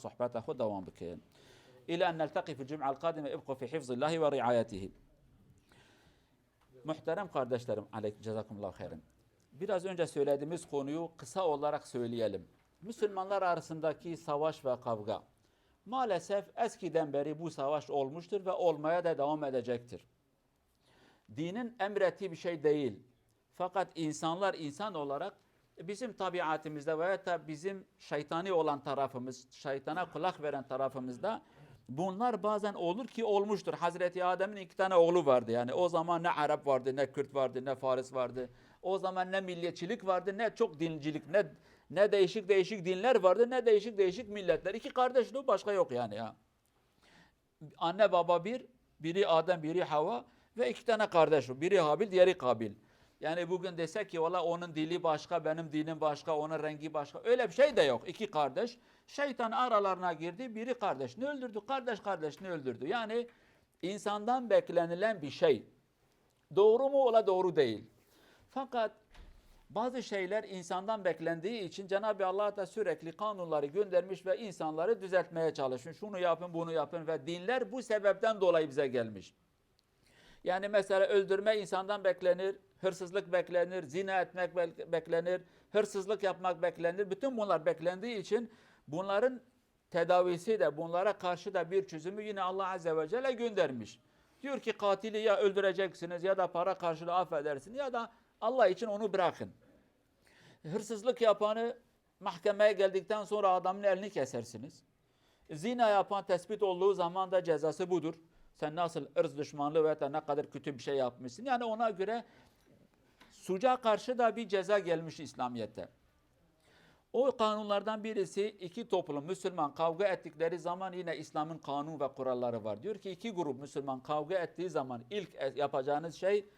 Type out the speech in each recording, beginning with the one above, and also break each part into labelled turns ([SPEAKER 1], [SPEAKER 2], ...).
[SPEAKER 1] صحبته خود devam بكين إلى أن نلتقي في الجمعة القادمة ابقوا في حفظ الله ورعايته Muhterem kardeşlerim, aleyk cezakumullahu hayran. Biraz önce söylediğimiz konuyu kısa olarak söyleyelim. Müslümanlar arasındaki savaş ve kavga. Maalesef eskiden beri bu savaş olmuştur ve olmaya da devam edecektir. Dinin emrettiği bir şey değil. Fakat insanlar insan olarak bizim tabiatimizde veya da bizim şeytani olan tarafımız, şeytana kulak veren tarafımızda bunlar bazen olur ki olmuştur. Hazreti Adem'in iki tane oğlu vardı. Yani o zaman ne Arap vardı, ne Kürt vardı, ne Faris vardı. O zaman ne milliyetçilik vardı, ne çok dincilik, ne ne değişik değişik dinler vardı, ne değişik değişik milletler. İki kardeşliği başka yok yani ya. Anne baba bir, biri Adem, biri Hava ve iki tane kardeş. Biri Habil, diğeri Kabil. Yani bugün desek ki valla onun dili başka, benim dinim başka, onun rengi başka. Öyle bir şey de yok. İki kardeş. Şeytan aralarına girdi. Biri kardeşini öldürdü. Kardeş kardeşini öldürdü. Yani insandan beklenilen bir şey. Doğru mu? Ola doğru değil. Fakat bazı şeyler insandan beklendiği için Cenab-ı Allah da sürekli kanunları göndermiş ve insanları düzeltmeye çalışmış. Şunu yapın, bunu yapın ve dinler bu sebepten dolayı bize gelmiş. Yani mesela öldürme insandan beklenir, hırsızlık beklenir, zina etmek bek- beklenir, hırsızlık yapmak beklenir. Bütün bunlar beklendiği için bunların tedavisi de bunlara karşı da bir çözümü yine Allah Azze ve Celle göndermiş. Diyor ki katili ya öldüreceksiniz ya da para karşılığı affedersiniz ya da Allah için onu bırakın. Hırsızlık yapanı mahkemeye geldikten sonra adamın elini kesersiniz. Zina yapan tespit olduğu zaman da cezası budur. Sen nasıl ırz düşmanlığı veya ne kadar kötü bir şey yapmışsın. Yani ona göre suca karşı da bir ceza gelmiş İslamiyet'te. O kanunlardan birisi iki toplum Müslüman kavga ettikleri zaman yine İslam'ın kanun ve kuralları var. Diyor ki iki grup Müslüman kavga ettiği zaman ilk e- yapacağınız şey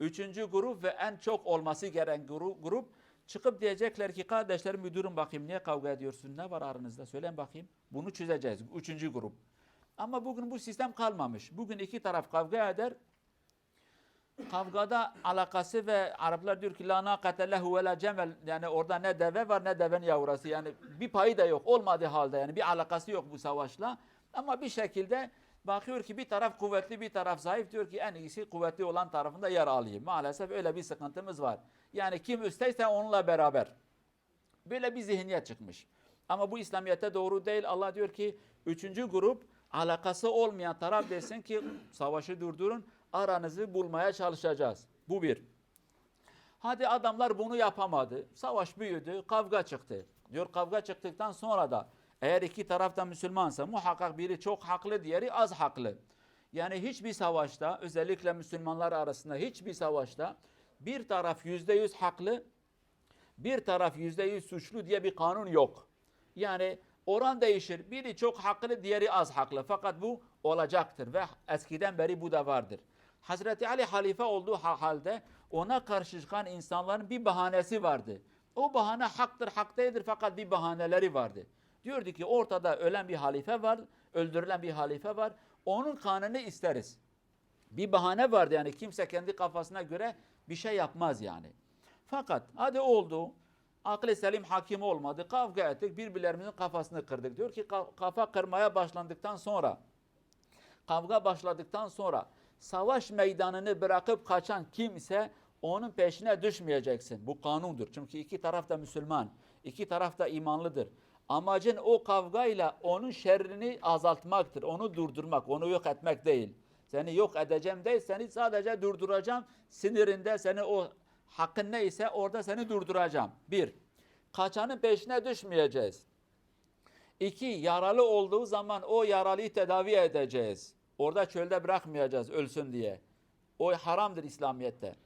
[SPEAKER 1] üçüncü grup ve en çok olması gereken grup, grup çıkıp diyecekler ki kardeşlerim bir durun bakayım niye kavga ediyorsun ne var aranızda söyleyin bakayım. Bunu çözeceğiz. Üçüncü grup. Ama bugün bu sistem kalmamış. Bugün iki taraf kavga eder. Kavgada alakası ve Araplar diyor ki la nakate ve la cemel yani orada ne deve var ne devenin yavrusu yani bir payı da yok olmadığı halde yani bir alakası yok bu savaşla ama bir şekilde bakıyor ki bir taraf kuvvetli bir taraf zayıf diyor ki en iyisi kuvvetli olan tarafında yer alayım. Maalesef öyle bir sıkıntımız var. Yani kim üstteyse onunla beraber. Böyle bir zihniyet çıkmış. Ama bu İslamiyet'te doğru değil. Allah diyor ki üçüncü grup alakası olmayan taraf desin ki savaşı durdurun aranızı bulmaya çalışacağız. Bu bir. Hadi adamlar bunu yapamadı. Savaş büyüdü, kavga çıktı. Diyor kavga çıktıktan sonra da eğer iki tarafta Müslümansa muhakkak biri çok haklı, diğeri az haklı. Yani hiçbir savaşta, özellikle Müslümanlar arasında hiçbir savaşta bir taraf yüzde yüz haklı, bir taraf yüzde yüz suçlu diye bir kanun yok. Yani oran değişir. Biri çok haklı, diğeri az haklı. Fakat bu olacaktır ve eskiden beri bu da vardır. Hazreti Ali halife olduğu ha- halde ona karşı çıkan insanların bir bahanesi vardı. O bahane haktır, hak değildir fakat bir bahaneleri vardı. Diyordu ki ortada ölen bir halife var, öldürülen bir halife var. Onun kanını isteriz. Bir bahane vardı yani kimse kendi kafasına göre bir şey yapmaz yani. Fakat hadi oldu. Aklı selim hakim olmadı. Kavga ettik. Birbirlerimizin kafasını kırdık. Diyor ki ka- kafa kırmaya başlandıktan sonra kavga başladıktan sonra savaş meydanını bırakıp kaçan kimse onun peşine düşmeyeceksin. Bu kanundur. Çünkü iki taraf da Müslüman, iki taraf da imanlıdır. Amacın o kavgayla onun şerrini azaltmaktır. Onu durdurmak, onu yok etmek değil. Seni yok edeceğim değil, seni sadece durduracağım. Sinirinde seni o hakkın neyse orada seni durduracağım. Bir, kaçanın peşine düşmeyeceğiz. İki, yaralı olduğu zaman o yaralıyı tedavi edeceğiz. Orada çölde bırakmayacağız ölsün diye. O haramdır İslamiyet'te.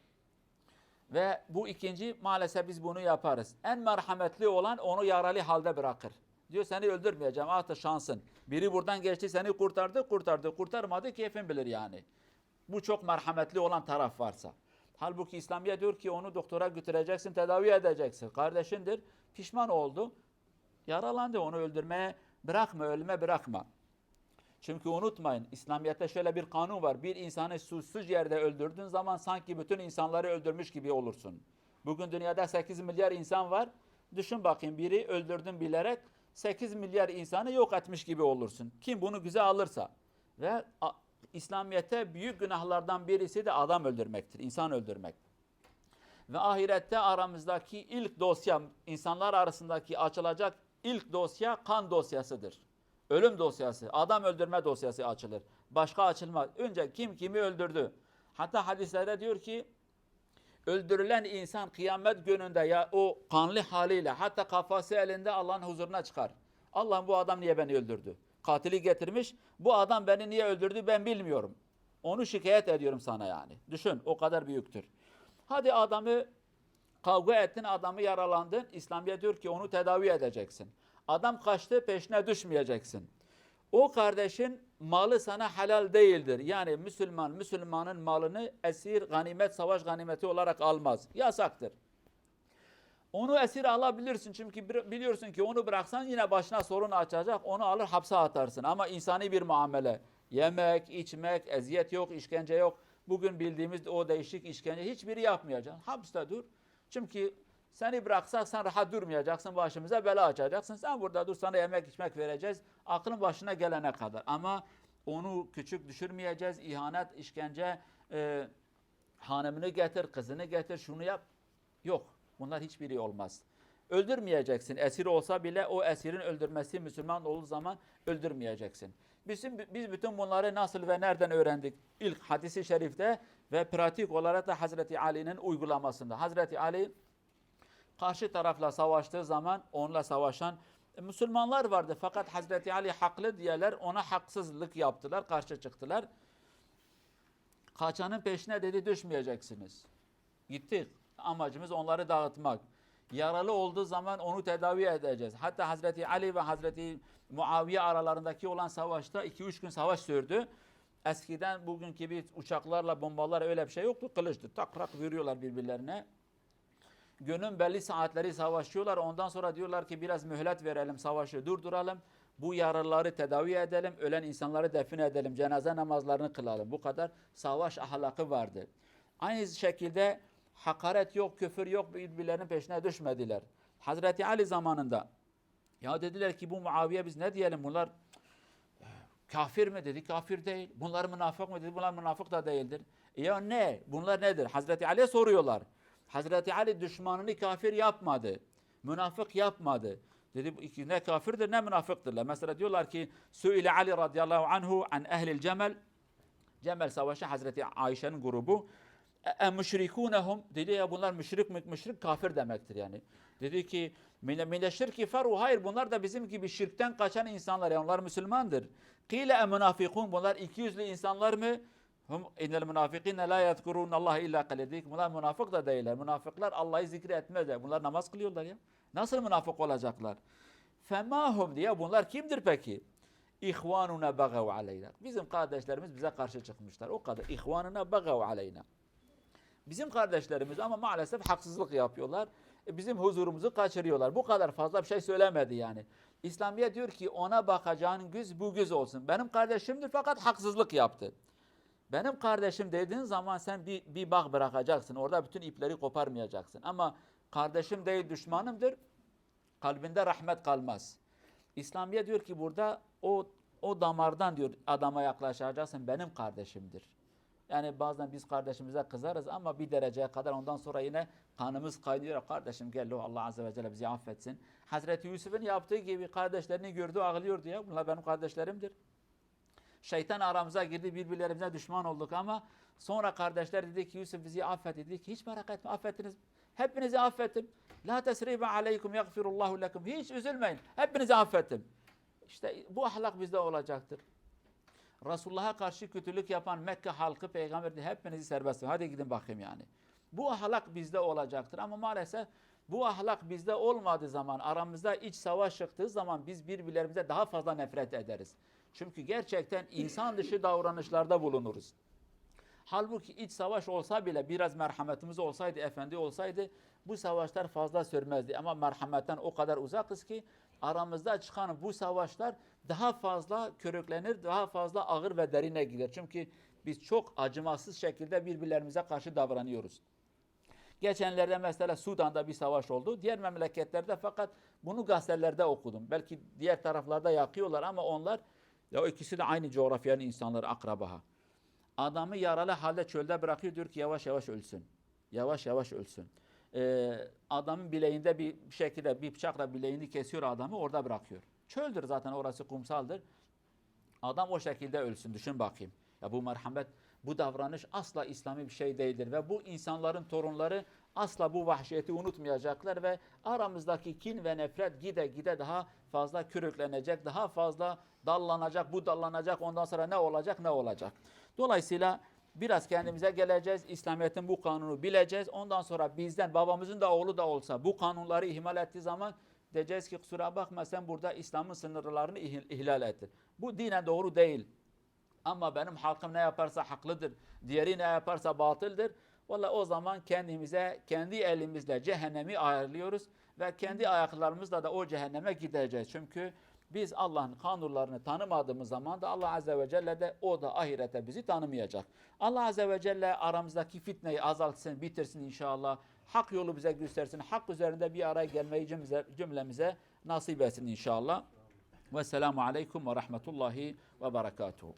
[SPEAKER 1] Ve bu ikinci maalesef biz bunu yaparız. En merhametli olan onu yaralı halde bırakır. Diyor seni öldürmeyeceğim artık şansın. Biri buradan geçti seni kurtardı kurtardı kurtarmadı keyfin bilir yani. Bu çok merhametli olan taraf varsa. Halbuki İslamiyet diyor ki onu doktora götüreceksin tedavi edeceksin. Kardeşindir pişman oldu. Yaralandı onu öldürmeye bırakma ölüme bırakma. Çünkü unutmayın İslamiyet'te şöyle bir kanun var. Bir insanı suçsuz yerde öldürdüğün zaman sanki bütün insanları öldürmüş gibi olursun. Bugün dünyada 8 milyar insan var. Düşün bakayım biri öldürdün bilerek 8 milyar insanı yok etmiş gibi olursun. Kim bunu güzel alırsa. Ve İslamiyet'te büyük günahlardan birisi de adam öldürmektir, insan öldürmek. Ve ahirette aramızdaki ilk dosya, insanlar arasındaki açılacak ilk dosya kan dosyasıdır. Ölüm dosyası, adam öldürme dosyası açılır. Başka açılmaz. Önce kim kimi öldürdü. Hatta hadislerde diyor ki öldürülen insan kıyamet gününde ya o kanlı haliyle hatta kafası elinde Allah'ın huzuruna çıkar. Allah'ım bu adam niye beni öldürdü? Katili getirmiş. Bu adam beni niye öldürdü ben bilmiyorum. Onu şikayet ediyorum sana yani. Düşün o kadar büyüktür. Hadi adamı kavga ettin, adamı yaralandın. İslamiyet diyor ki onu tedavi edeceksin. Adam kaçtı peşine düşmeyeceksin. O kardeşin malı sana helal değildir. Yani Müslüman Müslümanın malını esir, ganimet, savaş ganimeti olarak almaz. Yasaktır. Onu esir alabilirsin çünkü biliyorsun ki onu bıraksan yine başına sorun açacak. Onu alır hapse atarsın ama insani bir muamele. Yemek, içmek, eziyet yok, işkence yok. Bugün bildiğimiz o değişik işkence hiçbiri yapmayacaksın. Hapiste dur. Çünkü seni bıraksak sen rahat durmayacaksın. Başımıza bela açacaksın. Sen burada dur sana yemek içmek vereceğiz. Aklın başına gelene kadar. Ama onu küçük düşürmeyeceğiz. İhanet, işkence, e, hanımını getir, kızını getir, şunu yap. Yok. Bunlar hiçbiri olmaz. Öldürmeyeceksin. Esir olsa bile o esirin öldürmesi Müslüman olduğu zaman öldürmeyeceksin. Bizim, biz bütün bunları nasıl ve nereden öğrendik? İlk hadisi şerifte ve pratik olarak da Hazreti Ali'nin uygulamasında. Hazreti Ali karşı tarafla savaştığı zaman onunla savaşan e, Müslümanlar vardı. Fakat Hazreti Ali haklı diyeler ona haksızlık yaptılar, karşı çıktılar. Kaçanın peşine dedi düşmeyeceksiniz. Gittik. Amacımız onları dağıtmak. Yaralı olduğu zaman onu tedavi edeceğiz. Hatta Hazreti Ali ve Hazreti Muaviye aralarındaki olan savaşta 2-3 gün savaş sürdü. Eskiden bugünkü gibi uçaklarla, bombalar öyle bir şey yoktu. Kılıçtı. Takrak vuruyorlar birbirlerine. Günün belli saatleri savaşıyorlar. Ondan sonra diyorlar ki biraz mühlet verelim, savaşı durduralım. Bu yaralıları tedavi edelim, ölen insanları defin edelim, cenaze namazlarını kılalım. Bu kadar savaş ahlakı vardı. Aynı şekilde hakaret yok, küfür yok, birbirlerinin peşine düşmediler. Hazreti Ali zamanında ya dediler ki bu Muaviye biz ne diyelim bunlar kafir mi dedi, kafir değil. Bunlar münafık mı dedi, bunlar münafık da değildir. E ya ne? Bunlar nedir? Hazreti Ali'ye soruyorlar. Hazreti Ali düşmanını kafir yapmadı. Münafık yapmadı. Dedi iki ne kafirdir ne münafıktırlar. Mesela diyorlar ki Sü'ile Ali radıyallahu anhu an ehlil cemel Cemel Savaşı Hazreti Ayşe'nin grubu e müşrikunehum dedi ya bunlar müşrik mi müşrik kafir demektir yani. Dedi ki mine şirki feru hayır bunlar da bizim gibi şirkten kaçan insanlar yani onlar Müslümandır. Kile e münafikun bunlar iki yüzlü insanlar mı? Hum innel münafikine la yezkurun Allah illa kaledik. Bunlar münafık da değiller. Münafıklar Allah'ı zikretmezler. Bunlar namaz kılıyorlar ya. Nasıl münafık olacaklar? Femahum diye bunlar kimdir peki? İhvanuna bagav aleyna. Bizim kardeşlerimiz bize karşı çıkmışlar. O kadar. İhvanuna bagav aleyna. Bizim kardeşlerimiz ama maalesef haksızlık yapıyorlar. E, Bizim huzurumuzu kaçırıyorlar. Bu kadar fazla bir şey söylemedi yani. İslamiyet diyor ki ona bakacağın güz bu güz olsun. Benim kardeşimdir fakat haksızlık yaptı. Benim kardeşim dediğin zaman sen bir, bir bağ bırakacaksın. Orada bütün ipleri koparmayacaksın. Ama kardeşim değil düşmanımdır. Kalbinde rahmet kalmaz. İslamiyet diyor ki burada o o damardan diyor adama yaklaşacaksın benim kardeşimdir. Yani bazen biz kardeşimize kızarız ama bir dereceye kadar ondan sonra yine kanımız kaynıyor. Kardeşim gel o Allah Azze ve Celle bizi affetsin. Hazreti Yusuf'un yaptığı gibi kardeşlerini gördü ağlıyordu ya. Bunlar benim kardeşlerimdir. Şeytan aramıza girdi birbirlerimize düşman olduk ama sonra kardeşler dedi ki Yusuf bizi affet dedi ki hiç merak etme affettiniz. Hepinizi affettim. La tesribe aleykum yagfirullahu lekum. Hiç üzülmeyin. Hepinizi affettim. İşte bu ahlak bizde olacaktır. Resulullah'a karşı kötülük yapan Mekke halkı peygamber dedi hepinizi serbest bırakın. Hadi gidin bakayım yani. Bu ahlak bizde olacaktır ama maalesef bu ahlak bizde olmadığı zaman aramızda iç savaş çıktığı zaman biz birbirlerimize daha fazla nefret ederiz. Çünkü gerçekten insan dışı davranışlarda bulunuruz. Halbuki iç savaş olsa bile biraz merhametimiz olsaydı, efendi olsaydı bu savaşlar fazla sürmezdi. Ama merhametten o kadar uzakız ki aramızda çıkan bu savaşlar daha fazla körüklenir, daha fazla ağır ve derine gider. Çünkü biz çok acımasız şekilde birbirlerimize karşı davranıyoruz. Geçenlerde mesela Sudan'da bir savaş oldu. Diğer memleketlerde fakat bunu gazetelerde okudum. Belki diğer taraflarda yakıyorlar ama onlar ya ikisi de aynı coğrafyanın insanları akrabaha. Adamı yaralı halde çölde bırakıyor diyor ki yavaş yavaş ölsün. Yavaş yavaş ölsün. Ee, adamın bileğinde bir şekilde bir bıçakla bileğini kesiyor adamı orada bırakıyor. Çöldür zaten orası kumsaldır. Adam o şekilde ölsün. Düşün bakayım. Ya bu merhamet, bu davranış asla İslami bir şey değildir. Ve bu insanların torunları asla bu vahşeti unutmayacaklar ve aramızdaki kin ve nefret gide gide daha fazla körüklenecek, daha fazla dallanacak, bu dallanacak, ondan sonra ne olacak, ne olacak. Dolayısıyla biraz kendimize geleceğiz, İslamiyet'in bu kanunu bileceğiz. Ondan sonra bizden, babamızın da oğlu da olsa bu kanunları ihmal ettiği zaman diyeceğiz ki kusura bakma sen burada İslam'ın sınırlarını ihl- ihlal ettin. Bu dinen doğru değil. Ama benim halkım ne yaparsa haklıdır. Diğeri ne yaparsa batıldır. Valla o zaman kendimize, kendi elimizle cehennemi ayarlıyoruz. Ve kendi ayaklarımızla da o cehenneme gideceğiz. Çünkü biz Allah'ın kanunlarını tanımadığımız zaman da Allah Azze ve Celle de o da ahirete bizi tanımayacak. Allah Azze ve Celle aramızdaki fitneyi azaltsın, bitirsin inşallah. Hak yolu bize göstersin. Hak üzerinde bir araya gelmeyi cümlemize, cümlemize nasip etsin inşallah. Ve selamu aleyküm ve rahmetullahi ve berekatuhu.